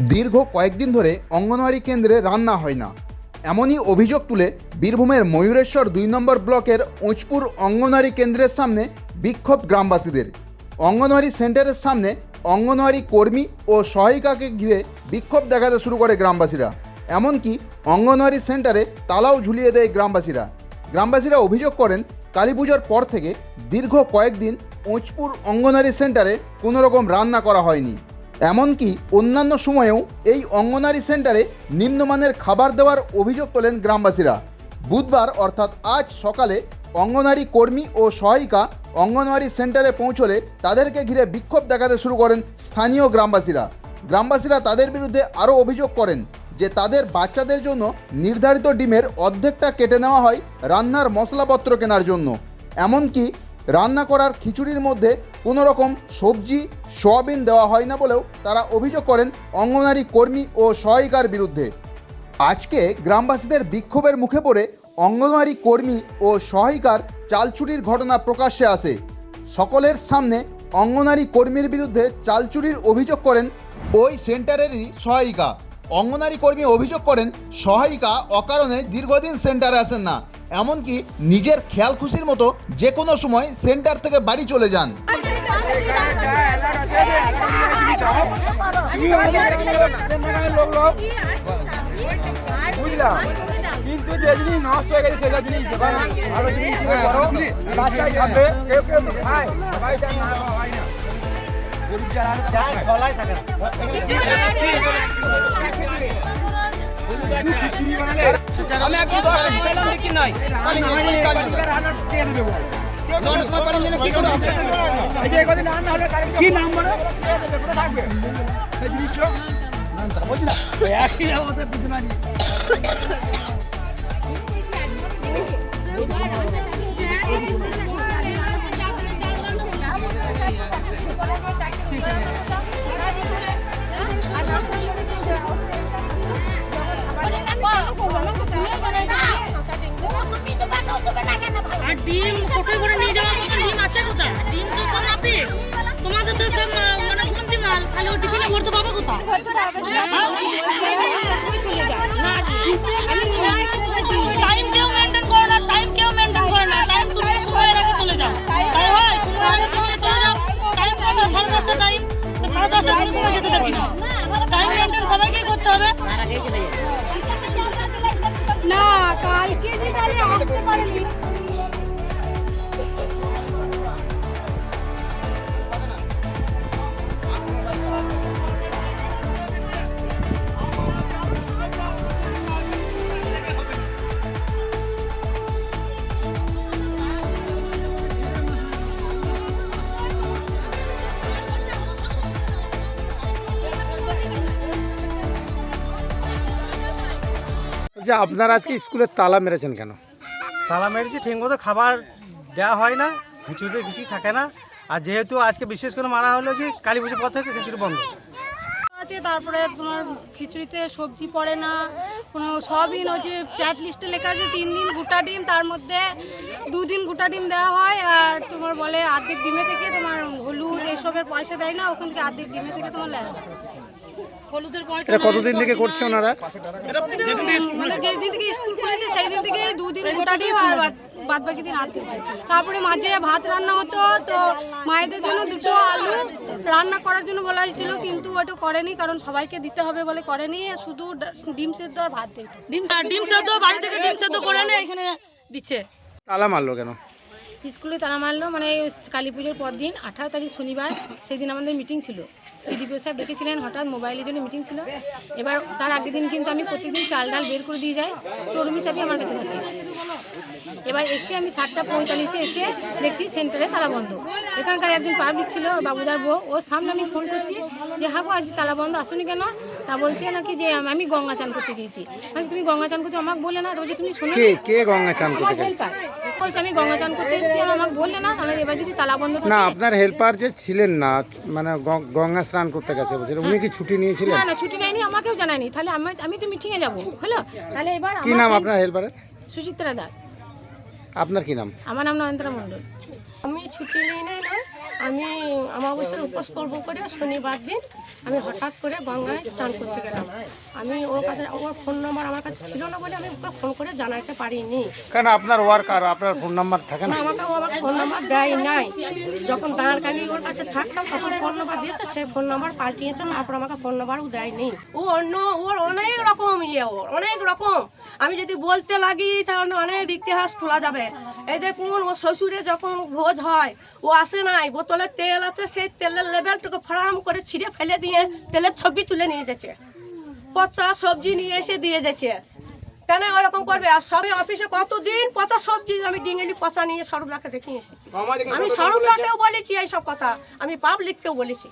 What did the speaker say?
দীর্ঘ কয়েকদিন ধরে অঙ্গনওয়াড়ি কেন্দ্রে রান্না হয় না। এমনই অভিযোগ তুলে বীরভূমের ময়ূরেশ্বর দুই নম্বর ব্লকের উঁচপুর অঙ্গনওয়াড়ি কেন্দ্রের সামনে বিক্ষোভ গ্রামবাসীদের। অঙ্গনওয়াড়ি সেন্টারের সামনে অঙ্গনওয়াড়ি কর্মী ও সহায়িকাকে ঘিরে বিক্ষোভ দেখাতে শুরু করে গ্রামবাসীরা। এমনকি অঙ্গনওয়াড়ি সেন্টারে তালাও ঝুলিয়ে দেয় গ্রামবাসীরা। গ্রামবাসীরা অভিযোগ করেন, কালী পুজোর পর থেকে দীর্ঘ কয়েকদিন উঁচপুর অঙ্গনওয়াড়ি সেন্টারে কোনোরকম রান্না করা হয়নি। এমনকি অন্যান্য সময়েও এই অঙ্গনারী সেন্টারে নিম্নমানের খাবার দেওয়ার অভিযোগ তোলেন গ্রামবাসীরা। বুধবার অর্থাৎ আজ সকালে অঙ্গনারী কর্মী ও সহায়িকা অঙ্গনওয়াড়ি সেন্টারে পৌঁছলে তাদেরকে ঘিরে বিক্ষোভ দেখাতে শুরু করেন স্থানীয় গ্রামবাসীরা। গ্রামবাসীরা তাদের বিরুদ্ধে আরও অভিযোগ করেন যে তাদের বাচ্চাদের জন্য নির্ধারিত ডিমের অর্ধেকটা কেটে নেওয়া হয় রান্নার মশলাপত্র কেনার জন্য। এমনকি রান্না করার খিচুড়ির মধ্যে কোনো রকম সবজি, সয়াবিন দেওয়া হয় না বলেও তারা অভিযোগ করেন অঙ্গনারী কর্মী ও সহায়িকার বিরুদ্ধে। আজকে গ্রামবাসীদের বিক্ষোভের মুখে পড়ে অঙ্গনওয়াড়ি কর্মী ও সহায়িকার চালচুরির ঘটনা প্রকাশ্যে আসে। সকলের সামনে অঙ্গনারী কর্মীর বিরুদ্ধে চালচুরির অভিযোগ করেন ওই সেন্টারেরই সহায়িকা। অঙ্গনারী কর্মী অভিযোগ করেন, সহায়িকা অকারণে দীর্ঘদিন সেন্টারে আসেন না। এমনকি নিজের খেয়াল খুশির মতো যে কোনো সময় সেন্টার থেকে বাড়ি চলে যান। কিন্তু যে জিনিস নষ্ট হয়ে গেছে সেটা জিনিস আমি একদম দশটা দিলাম দেখি নাই দিলে কি নাম বলো? থাকবে জিনিসটা বলছি না একই আমাদের দুজনা আর ডিম কোটোয় করে নিয়ে যাওয়ার মতো ডিম আছে কোথায়? ডিম তো সব নাপে তোমাদের তো সব মানে গুনতি মাল। তাহলে ও টিফিনে ভরতে পাবে টাইম কেউ মেনটেন করে করতে হবে। না, কালকে যে তাহলে আসতে পারেনি। যে আপনারা আজকে স্কুলের তালা মেরেছেন কেন? তালা মেরেছি ঠিকমতো খাবার দেওয়া হয় না খিচুড়িতে কিছুই থাকে না। আর যেহেতু আজকে বিশেষ করে মারা হলো যে কালী পুজোর পর থেকে খিচুড়ি বন্ধ। আছে তারপরে তোমার খিচুড়িতে সবজি পড়ে না কোনো সবই যে চ্যাট লিস্টে লেখা আছে তিন দিন গোটা ডিম তার মধ্যে দুদিন গোটা ডিম দেওয়া হয় আর তোমার বলে আর্ধেক ডিমে থেকে তোমার হলুদ এসবের পয়সা দেয় না ওখান থেকে অর্ধেক ডিমে থেকে তোমার এটা কতদিন থেকে করছে ওনারা? মানে যেদিন থেকে স্কুল খুলেছে সেই দিন থেকে দুদিন গোটা ডিম আর বাদ- বাদ বাকি দিন আর্ধেক তারপরে মাঝে ভাত রান্না হতো তো মায়েদের জন্য দুটো আলু রান্না করার জন্য বলা হয়েছিল কিন্তু ওটা করেনি কারণ সবাইকে দিতে হবে বলে করেনি শুধু ডিম সেদ্ধ আর ভাত দিত ডিম ডিম সেদ্ধ বাড়ি থেকে ডিম সেদ্ধ করে এখানে দিচ্ছে। তালা মারলো কেন? স্কুলে তালা মারলো মানে কালী পুজোর পর দিন, আঠারো তারিখ শনিবার সেই দিন আমাদের মিটিং ছিল। সিডিপিও সাহেব ডেকেছিলেন, হঠাৎ মোবাইলের জন্য মিটিং ছিল। এবার তার আগের দিন কিন্তু আমি প্রত্যেকদিন চাল ডাল বের করে দিয়ে যাই স্টোরুমে চাবি আমার কাছে থাকে। এবার এসে আমি সাতটা পঁয়তাল্লিশে এসে দেখছি সেন্টারে তালা বন্ধ। এখানকার একজন পাবলিক ছিল, বাবুদার বউ। ওর সামনে আমি ফোন করছি যে, হাগো, আজ তালা বন্ধ আসুনি কেন? তা বলছে নাকি যে আমি গঙ্গা চান করতে গিয়েছি। বলছি, তুমি গঙ্গা চান করতে আমাকে বলে না? তো বলছে তুমি শোনো কে কে গঙ্গা চান করতে গেছে? হেল্পার বলছে আমি গঙ্গা চান করতে এসেছি আর আমাকে বললে না? তাহলে এবার যদি তালা বন্ধ থাকে না আপনার হেল্পার যে ছিলেন না মানে গ- গঙ্গা স্নান করতে গেছে বলছেন উনি কি ছুটি নিয়েছিলেন? না না ছুটি নেয়নি আমাকেও জানায়নি। তাহলে আমি আমি তো মিটিংয়ে যাব হলো? তাহলে এবার কি আমার নাম আপনার হেল্পারের সুচিত্রা দাস। আপনার কি নাম? আমার নাম নয়নতরা মণ্ডল। আমি ছুটি নিই নাই না? আমি অমাবস্যার উপোস করব করে শনিবার দিন আমি হঠাৎ করে গঙ্গায় স্নান করতে গেলাম। আমি ওর কাছে ওর ফোন নাম্বার আমার কাছে ছিল না বলে আমি ওকে ফোন করে জানাতে পারিনি। কেন আপনার ওয়ার্কার আপনার ফোন নাম্বার থাকে না? আমাকে ও আমার ফোন নাম্বার দেয় নাই। যখন দাঁড়াকানি ওর কাছে থাকতাম তখন ফোন নাম্বার দিয়েছে সে ফোন নাম্বার পাল্টিয়েছে তারপর আমাকে ফোন নাম্বারও দেয়নি। ও অন্য ওর অনেক রকম ইয়ে ওর অনেক রকম। আমি যদি বলতে লাগি তাহলে অনেক ইতিহাস খোলা যাবে। এই দেখুন ও শ্বশুরে যখন ভোজ হয় ও আসে নাই বোতলে তেল আছে সেই তেলের লেভেলটুকু ফড়াম করে ছিঁড়ে ফেলে দিয়ে তেলের ছবি তুলে নিয়ে যাচ্ছে। পচা সবজি নিয়ে এসে দিয়ে যাচ্ছে। কেন ওরকম করবে? আর সবে অফিসে কতদিন পচা সবজি? আমি ডিঙেলি পচা নিয়ে সরবদাকে দেখিয়ে এসেছি। আমি সরবদাকেও বলেছি এইসব কথা। আমি পাবলিককেও বলেছি।